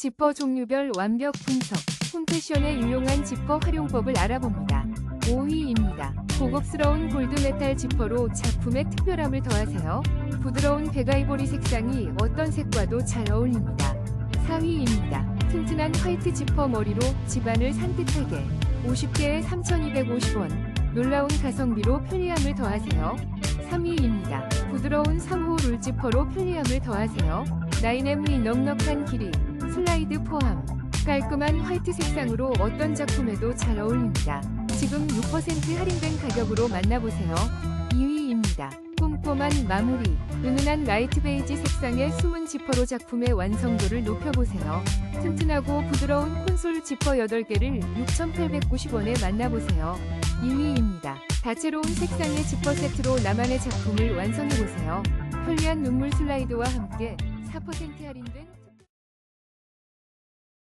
지퍼 종류별 완벽 분석, 홈패션에 유용한 지퍼 활용법을 알아봅니다. 5위입니다. 고급스러운 골드메탈 지퍼로 작품에 특별함을 더하세요. 부드러운 백아이보리 색상이 어떤 색과도 잘 어울립니다. 4위입니다. 튼튼한 화이트 지퍼 머리로 집안을 산뜻하게 50개에 3,250원 놀라운 가성비로 편리함을 더하세요. 3위입니다. 부드러운 3호 룰지퍼로 편리함을 더하세요. 9M의 넉넉한 길이 슬라이드 포함 깔끔한 화이트 색상으로 어떤 작품에도 잘 어울립니다. 지금 6% 할인된 가격으로 만나보세요. 2위입니다. 꼼꼼한 마무리 은은한 라이트 베이지 색상의 숨은 지퍼로 작품의 완성도를 높여보세요. 튼튼하고 부드러운 콘솔 지퍼 8개를 6,890원에 만나보세요. 2위입니다. 다채로운 색상의 지퍼 세트로 나만의 작품을 완성해보세요. 편리한 눈물 슬라이드와 함께 4% 할인된